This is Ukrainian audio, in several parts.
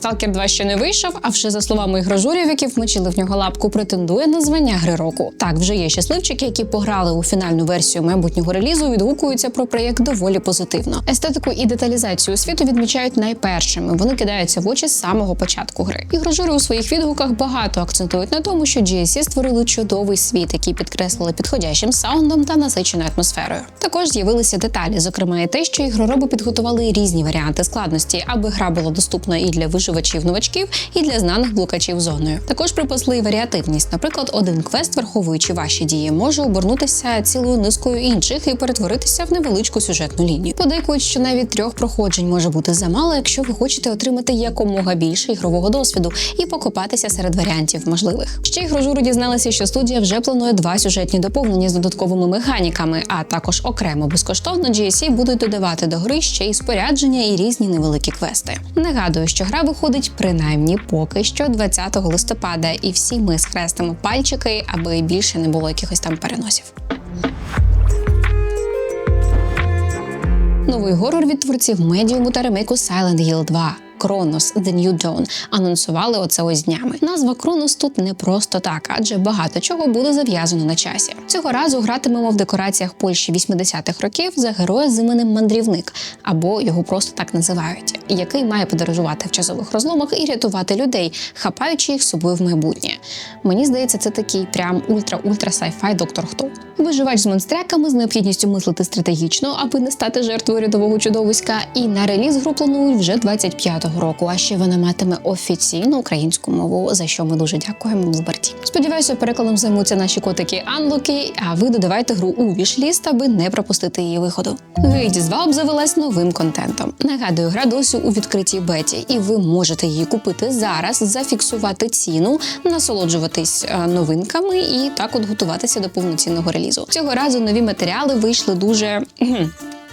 Сталкер 2 ще не вийшов, а вже за словами ігрожурів, які вмочили в нього лапку, претендує на звання гри року. Так, вже є щасливчики, які пограли у фінальну версію майбутнього релізу, відгукуються про проєкт доволі позитивно. Естетику і деталізацію світу відмічають найпершими. Вони кидаються в очі з самого початку гри. Ігрожури у своїх відгуках багато акцентують на тому, що GSC створили чудовий світ, який підкреслили підходящим саундом та насиченою атмосферою. Також з'явилися деталі, зокрема і те, що ігророби підготували різні варіанти складності, аби гра була доступна і для виживачів новачків, і для знаних блукачів зоною. Також припасли варіативність. Наприклад, один квест, враховуючи ваші дії, може обернутися цілою низкою інших і перетворитися в невеличку сюжетну лінію. Подейкують, що навіть трьох проходжень може бути замало, якщо ви хочете отримати якомога більше ігрового досвіду і покопатися серед варіантів можливих. Ще ігрожури дізналися, що студія вже планує два сюжетні доповнення з додатковими механіками, а також окремо безкоштовно GSC будуть додавати до гри ще й спорядження і різні невеликі квести. Нагадую, що гра виходить принаймні поки що 20 листопада, і всі ми схрестимо пальчики, аби більше не було якихось там переносів. Новий горор від творців медіуму та ремейку Silent Hill 2. Кронос The New Dawn анонсували оце ось днями. Назва Кронос тут не просто так, адже багато чого буде зав'язано на часі. Цього разу гратимемо в декораціях Польщі 80-х років за героя з іменем Мандрівник, або його просто так називають, який має подорожувати в часових розломах і рятувати людей, хапаючи їх з собою в майбутнє. Мені здається, це такий прям ультра-ультра сайфай доктор Хто. Виживач з монстряками з необхідністю мислити стратегічно, аби не стати жертвою рядового чудовиська. І на реліз гру планують вже 25-го року. А ще вона матиме офіційну українську мову, за що ми дуже дякуємо Зберті. Сподіваюся, перекладом займуться наші котики Анлоки. А ви додавайте гру у вішліст, аби не пропустити її виходу. Гейдіс Valve завелась новим контентом. Нагадую, гра досі у відкритій беті, і ви можете її купити зараз, зафіксувати ціну, насолоджуватись е, новинками і так от готуватися до повноцінного релізу. Цього разу нові матеріали вийшли дуже.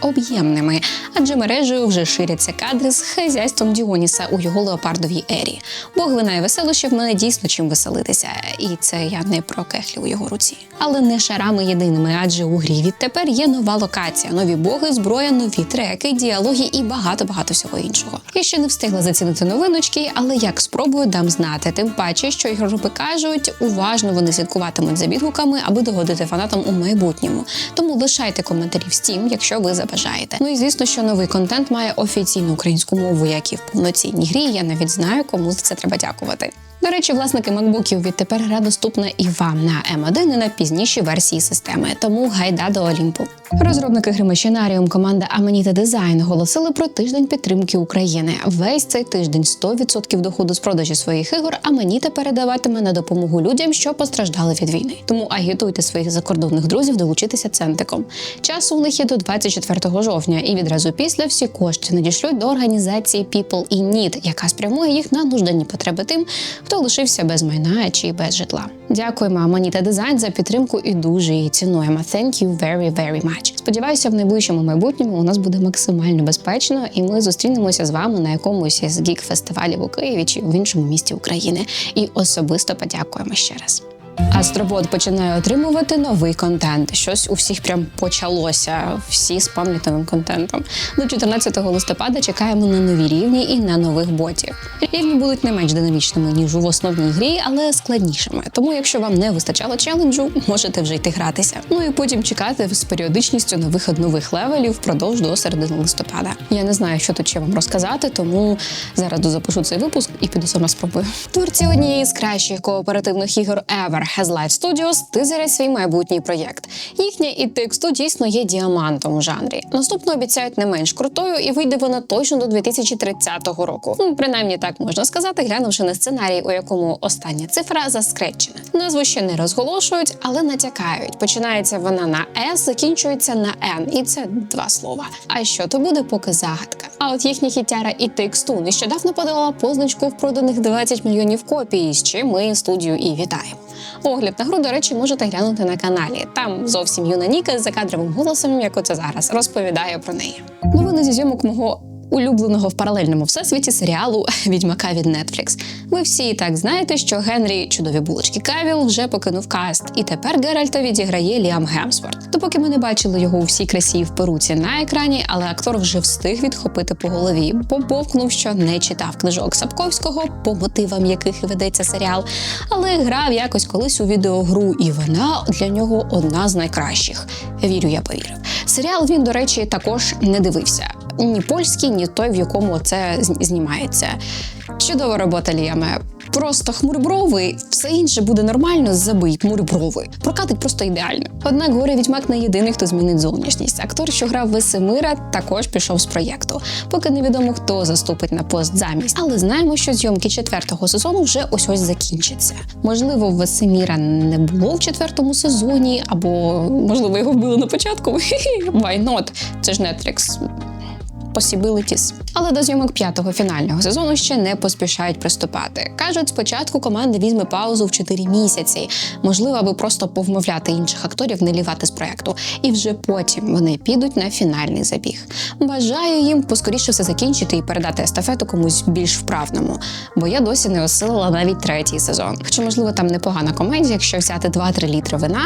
Об'ємними, адже мережею вже ширяться кадри з хазяйством Діоніса у його леопардовій ері. Бог вина і веселощів мене дійсно чим веселитися, і це я не про кехлі у його руці. Але не шарами єдиними, адже у грі відтепер є нова локація, нові боги, зброя, нові треки, діалоги і багато багато всього іншого. Я ще не встигла зацінити новиночки, але як спробую, дам знати. Тим паче, що ігророби кажуть, уважно вони слідкуватимуть за відгуками, аби догодити фанатам у майбутньому. Тому лишайте коментарі в Steam, якщо ви забажаєте. Ну і звісно, що новий контент має офіційну українську мову, як і в повноцінній грі. Я навіть знаю, кому за це треба дякувати. До речі, власники макбуків відтепер гра доступна і вам на M1 і на пізніші версії системи, тому гайда до Олімпу. Розробники гри Machinarium, команда Amanita Design оголосили про тиждень підтримки України. Весь цей тиждень 100% доходу з продажі своїх ігор Amanita передаватиме на допомогу людям, що постраждали від війни. Тому агітуйте своїх закордонних друзів долучитися центиком. Часу у них є до 24 жовтня, і відразу після всі кошти надішлють до організації People in Need, яка спрямує їх на нужденні потреби тим, хто лишився без майна чи без житла. Дякуємо Аманіта Дизайн за підтримку і дуже її цінуємо. Thank you very, very much. Сподіваюся, в найближчому майбутньому у нас буде максимально безпечно, і ми зустрінемося з вами на якомусь із гік фестивалів у Києві чи в іншому місті України. І особисто подякуємо ще раз. Астробот починає отримувати новий контент. Щось у всіх прям почалося. Всі спамлять новим контентом. До 14 листопада чекаємо на нові рівні і на нових ботів. Рівні будуть не менш динамічними ніж у основній грі, але складнішими. Тому, якщо вам не вистачало челенджу, можете вже йти гратися. Ну і потім чекати з періодичністю на виход нових левелів впродовж до середини листопада. Я не знаю, що тут ще вам розказати, тому зараз запишу цей випуск і піду сама спробую. Творці однієї з кращих кооперативних ігор ever Has Life Studios тизерять свій майбутній проєкт. Їхня і тексту дійсно є діамантом у жанрі. Наступну обіцяють не менш крутою, і вийде вона точно до 2030 року. Ну, принаймні так можна сказати, глянувши на сценарій, у якому остання цифра заскречена. Назву ще не розголошують, але натякають. Починається вона на С, закінчується на Н, і це два слова. А що то буде, поки загадка. А от їхня хітяра і тексту нещодавно подала позначку в проданих 20 мільйонів копій, з чим ми студію і вітаємо. Огляд на гру, до речі, можете глянути на каналі. Там зовсім юна Ніка з закадровим голосом, як оце зараз, розповідає про неї. Новини зі зйомок мого улюбленого в паралельному всесвіті серіалу Відьмака від Netflix. Ви всі і так знаєте, що Генрі чудові булочки Кавіл вже покинув каст, і тепер Геральта відіграє Ліам Гемсворт. Допоки ми не бачили його у всій красі в перуці на екрані, але актор вже встиг відхопити по голові, бо бовкнув, що не читав книжок Сапковського, по мотивам яких і ведеться серіал, але грав якось колись у відеогру, і вона для нього одна з найкращих. Вірю, я повірив. Серіал він, до речі, також не дивився. Ні польський, ні той, в якому це знімається. Чудова робота Ліаме. Просто хмурброви, все інше буде нормально, забий хмурброви. Прокатить просто ідеально. Однак горе відьмак не єдиний, хто змінить зовнішність. Актор, що грав Весемира, також пішов з проєкту. Поки невідомо хто заступить на пост замість. Але знаємо, що зйомки четвертого сезону вже ось ось закінчаться. Можливо, Весеміра не було в четвертому сезоні, або можливо його вбили на початку. Why not? Це ж Netflix possibilities. Але до зйомок п'ятого фінального сезону ще не поспішають приступати. Кажуть, спочатку команда візьме паузу в 4 місяці, можливо, аби просто повмовляти інших акторів не лівати з проекту. І вже потім вони підуть на фінальний забіг. Бажаю їм поскоріше все закінчити і передати естафету комусь більш вправному, бо я досі не осилила навіть третій сезон. Хоча, можливо, там непогана комедія, якщо взяти 2-3 літри вина.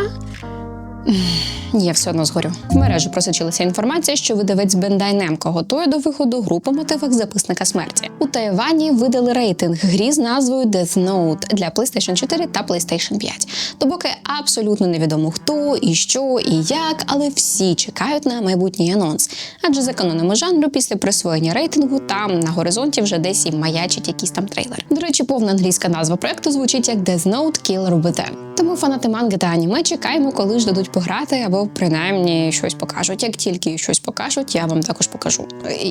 Я все одно згорю. В мережу просочилася інформація, що видавець Бендай Немко готує до виходу гру по мотивах записника смерті. У Тайвані видали рейтинг грі з назвою Death Note для PlayStation 4 та PlayStation 5. Допоки абсолютно невідомо хто і що і як, але всі чекають на майбутній анонс. Адже за канонами жанру, після присвоєння рейтингу, там на горизонті вже десь і маячить якийсь там трейлер. До речі, повна англійська назва проекту звучить як Death Note Killer Within. Тому фанати манги та аніме чекаємо, коли ж дадуть пограти або принаймні щось покажуть. Як тільки щось покажуть, я вам також покажу.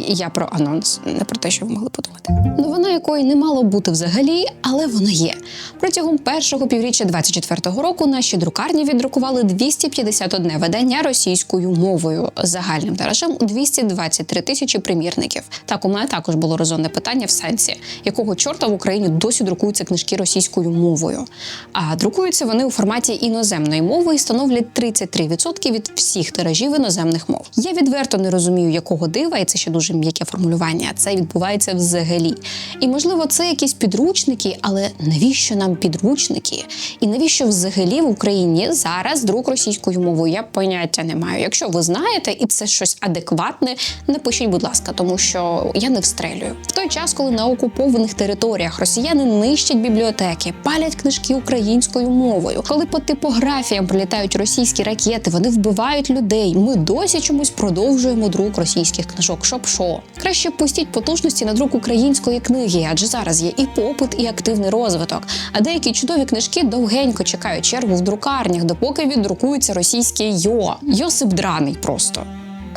Я про анонс, не про те, що ви могли подумати. Новина якої не мало бути взагалі, але вона є. Протягом першого півріччя 24-го року наші друкарні віддрукували 251 видання російською мовою загальним тиражем у 223 тисячі примірників. Так, у мене також було резонне питання в сенсі, якого чорта в Україні досі друкуються книжки російською мовою. А друкуються вони у форматі іноземної мови і становлять 33% від всіх тиражів іноземних мов. Я відверто не розумію, якого дива, і це ще дуже м'яке формулювання. Це відбувається взагалі. І можливо, це якісь підручники, але навіщо нам підручники? І навіщо взагалі в Україні зараз друк російською мовою? Я поняття не маю. Якщо ви знаєте, і це щось адекватне, напишіть, будь ласка, тому що я не встрелюю. В той час, коли на окупованих територіях росіяни нищать бібліотеки, палять книжки українською мовою, коли по типографіям прилітають російські ракети, вони вбивають людей. Ми досі чомусь продовжуємо друк російських книжок. Щоб що? Краще пустіть потужності на друк української книги, адже зараз є і попит, і активний розвиток. А деякі чудові книжки довгенько чекають чергу в друкарнях, допоки віддрукується російське йо. Йосип драний просто.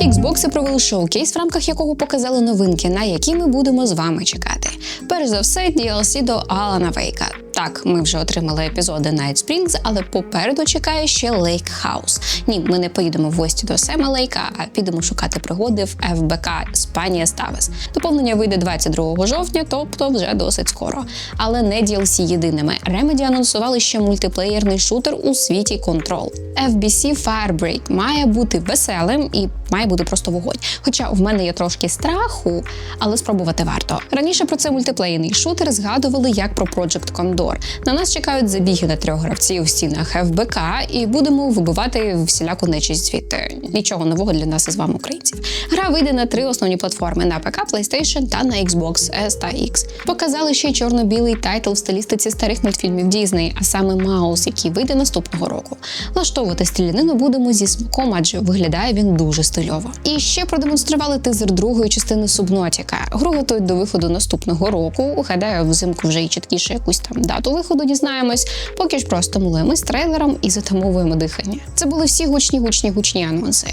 Xbox провели шоу-кейс, в рамках якого показали новинки, на які ми будемо з вами чекати. Перш за все, DLC до Алана Вейка. Так, ми вже отримали епізоди Night Springs, але попереду чекає ще Lake House. Ні, ми не поїдемо в гості до Сема Лейка, а підемо шукати пригоди в ФБК Спанія Ставес. Доповнення вийде 22 жовтня, тобто вже досить скоро. Але не DLC єдиними. Remedy анонсували ще мультиплеєрний шутер у світі Control. FBC Firebreak має бути веселим і має бути просто вогонь. Хоча в мене є трошки страху, але спробувати варто. Раніше про цей мультиплеєрний шутер згадували як про Project Condor. На нас чекають забіги на трьох гравців в стінах ФБК, і будемо вибивати всіляку нечисть звідти. Нічого нового для нас із вами, українців. Гра вийде на три основні платформи: на ПК, PlayStation та на Xbox S та X. Показали ще чорно-білий тайтл в стилістиці старих мультфільмів Дізней, а саме Маус, який вийде наступного року. Влаштовувати стрілянину будемо зі смаком, адже виглядає він дуже стильово. І ще продемонстрували тизер другої частини Субнотіка. Гру готують до виходу наступного року. Гадаю, взимку вже і чіткіше якусь там дату виходу дізнаємось. Поки ж просто милуємось трейлером і затамовуємо дихання. Це були всі гучні, гучні, гучні анонси.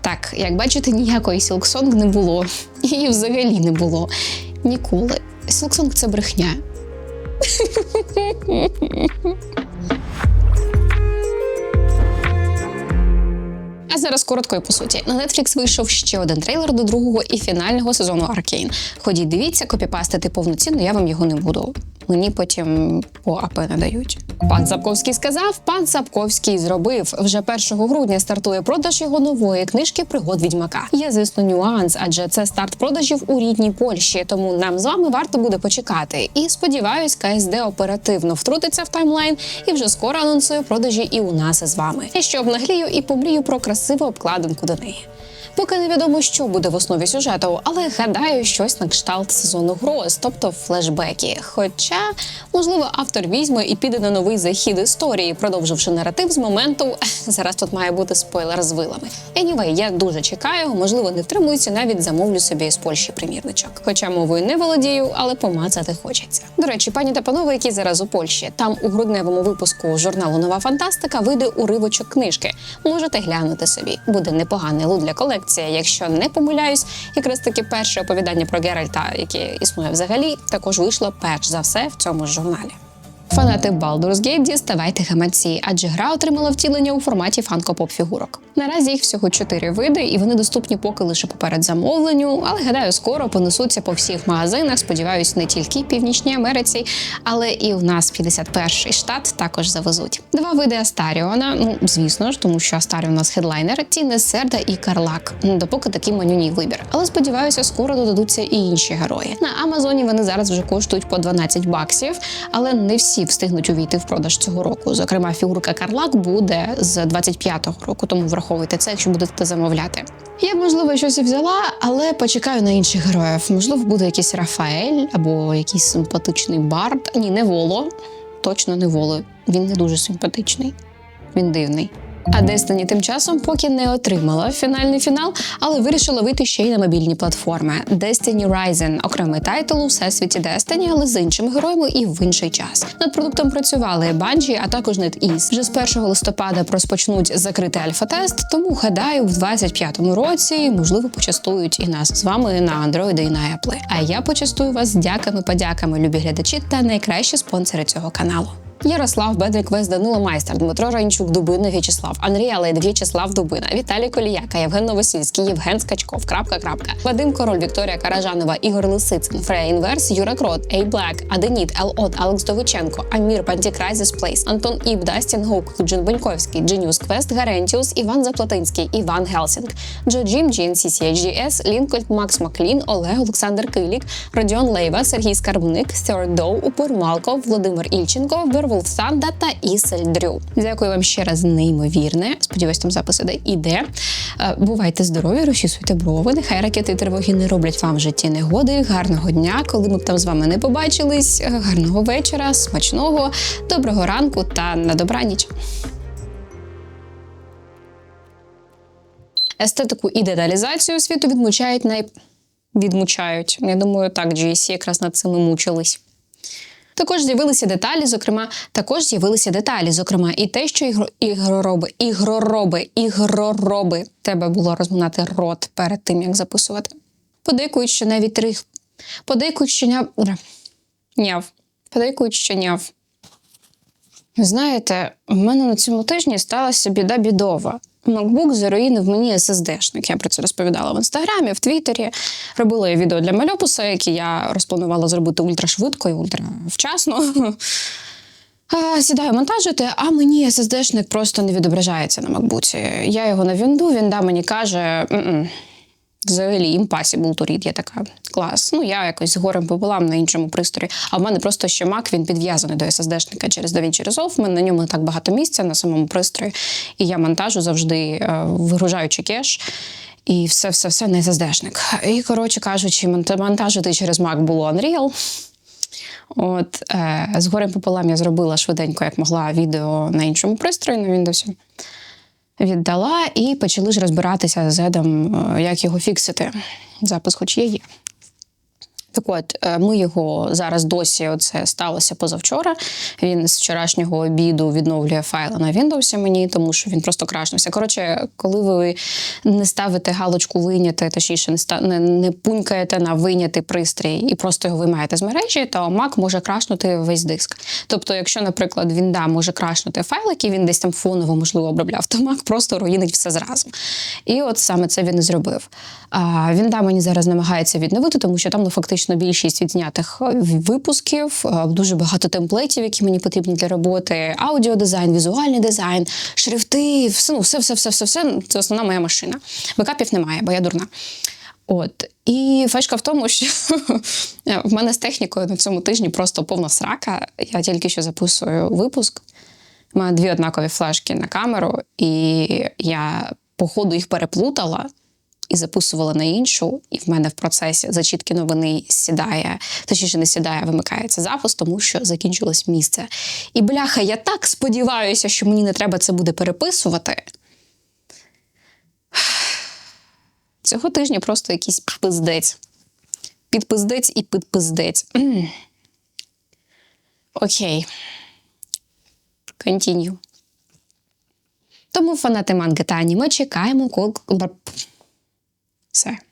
Так, як бачите, ніякої Сілксонг не було. Її взагалі не було. Ніколи. Сілксонг – це брехня. Зараз коротко і по суті. На Netflix вийшов ще один трейлер до другого і фінального сезону Аркейн. Ходіть, дивіться, копіпастити повноцінно, я вам його не буду мені потім по АП не дають. Пан Сапковський сказав, пан Сапковський зробив. Вже 1 грудня стартує продаж його нової книжки Пригод відьмака. Є, звісно, нюанс, адже це старт продажів у рідній Польщі, тому нам з вами варто буде почекати. І сподіваюсь, КСД оперативно втрутиться в таймлайн і вже скоро анонсує продажі і у нас із вами. І щоб наглію і помрію про красиву обкладинку до неї. Поки невідомо, що буде в основі сюжету, але гадаю, щось на кшталт сезону гроз, тобто флешбеки. Хоча, можливо, автор візьме і піде на новий захід історії, продовживши наратив з моменту зараз тут має бути спойлер з вилами. Anyway, я дуже чекаю, можливо, не втримуюся, навіть замовлю собі з Польщі примірничок. Хоча мовою не володію, але помацати хочеться. До речі, пані та панове, які зараз у Польщі, там у грудневому випуску журналу Нова фантастика вийде уривочок книжки. Можете глянути собі. Буде непоганий лут для колекції. Якщо не помиляюсь, якраз таки перше оповідання про Геральта, яке існує взагалі, також вийшло перш за все в цьому ж журналі. Фанати Baldur's Gate діставайте гаманці, адже гра отримала втілення у форматі фанко-поп фігурок. Наразі їх всього чотири види, і вони доступні поки лише поперед замовленню, але гадаю, скоро понесуться по всіх магазинах. Сподіваюсь, не тільки в Північній Америці, але і в нас 51-й штат також завезуть. Два види Астаріона. Ну звісно ж, тому що Астаріон у нас хедлайнер, Тіне Серда і Карлак. Ну, допоки такий манюній вибір. Але сподіваюся, скоро додадуться і інші герої. На Амазоні вони зараз вже коштують по 12 баксів, але не всі встигнуть увійти в продаж цього року. Зокрема, фігурка Карлак буде з 25-го року, тому враховуйте це, якщо будете замовляти. Я можливо, щось взяла, але почекаю на інших героїв. Можливо, буде якийсь Рафаель або якийсь симпатичний бард. Ні, не Воло. Точно не Воло. Він не дуже симпатичний. Він дивний. А Destiny тим часом поки не отримала фінальний фінал, але вирішила вийти ще й на мобільні платформи. Destiny Ryzen – окремий тайтл у всесвіті Destiny, але з іншими героями і в інший час. Над продуктом працювали Bungie, а також NetEase. Вже з 1 листопада розпочнуть закритий альфа-тест, тому гадаю, в 25-му році можливо почастують і нас з вами на Android і на Apple. А я почастую вас дяками, подяками, любі глядачі та найкращі спонсори цього каналу. Ярослав Бедрик Вес Данило Майстер, Дмитро Ранчук, Дубина В'ячеслав, Андрій Алейд, В'ячеслав Дубина, Віталій Коліяка, Євген Новосільський, Євген Скачков, крапка, крапка, Вадим Король, Вікторія Каражанова, Ігор Лисицин, Фрея Інверс, Юра Крот, Ей Блек, Аденіт, Ел От, Алекс Довиченко, Амір, Пантікрайзіс Плейс, Антон Іб, Дастін Гук, Джин Беньковський, Дженіус Квест, Гарентіус, Іван Заплатинський, Іван Гелсінг, Джо Джим, Джін, CCHGS, Лінкольд, Макс Маклін, Олег Олександр Килік, Родіон Лейва, Сергій Скарбник, Стюарт Доу, Володимир Ільченко, Бервулф Санда та Ісель Дрю. Дякую вам ще раз неймовірне. Сподіваюсь, там запис іде. іде. Е, Бувайте здорові, розчісуйте брови. Нехай ракети і тривоги не роблять вам в житті негоди. Гарного дня, коли ми б там з вами не побачились. Е, Гарного вечора, смачного, доброго ранку та на добраніч. Естетику і деталізацію світу відмучають най... відмучають. Я думаю, так, GSC якраз над цим мучились. Також з'явилися деталі, зокрема, також з'явилися деталі, зокрема, і те, що ігро, ігророби, ігророби, ігророби. Треба було розминати рот перед тим, як записувати. Подейкують, що навіть три. Подейкують, що няв. Няв. Подейкують, що няв. Знаєте, в мене на цьому тижні сталася біда бідова. MacBook в мені SSD-шник. Я про це розповідала в інстаграмі, в Твіттері. Робила я відео для Мальопуса, яке я розпланувала зробити ультрашвидко і ультравчасно. Сідаю монтажити, а мені SSD-шник просто не відображається на MacBook. Я його на вінду, вінда мені каже. «М-м, Взагалі, impossible to read, я така клас. Ну я якось з горем пополам на іншому пристрої. А в мене просто ще Mac, він підв'язаний до SSD-шника через DaVinci Resolve. В мене на ньому не так багато місця на самому пристрої. І я монтажу завжди е, вигружаючи кеш. І все, все, все на SSD-шник. І коротше кажучи, монтажити через Mac було Unreal. От е, з горем пополам я зробила швиденько, як могла, відео на іншому пристрої на Windows. Віддала і почали ж розбиратися з Едом, е, як його фіксити. Запис, хоч є є. Так от, е, ми його зараз досі, оце сталося позавчора. Він з вчорашнього обіду відновлює файли на Windows мені, тому що він просто крашнувся. Коротше, коли ви не ставите галочку вийняти, точніше, не, не, пунькаєте на вийняти пристрій і просто його виймаєте з мережі, то Mac може крашнути весь диск. Тобто, якщо, наприклад, Вінда може крашнути файл, який він десь там фоново можливо обробляв, то Mac просто руїнить все зразу. І от саме це він і зробив. А Вінда мені зараз намагається відновити, тому що там ну, фактично практично більшість відзнятих е, випусків, е, дуже багато темплейтів, які мені потрібні для роботи, аудіодизайн, візуальний дизайн, шрифти, все, ну, все, все, все, все, все. Це основна моя машина. Бекапів немає, бо я дурна. От і фешка в тому, що в мене з технікою на цьому тижні просто повна срака. Я тільки що записую випуск. У мене дві однакові флешки на камеру, і я по ходу їх переплутала і записувала на іншу. І в мене в процесі зачітки новини сідає, точніше не сідає, вимикається запис, тому що закінчилось місце. І бляха, я так сподіваюся, що мені не треба це буде переписувати. Цього тижня просто якийсь пиздець. Підпиздець і підпиздець. Окей. Continue. Тому фанати манги та аніме чекаємо кол. Все.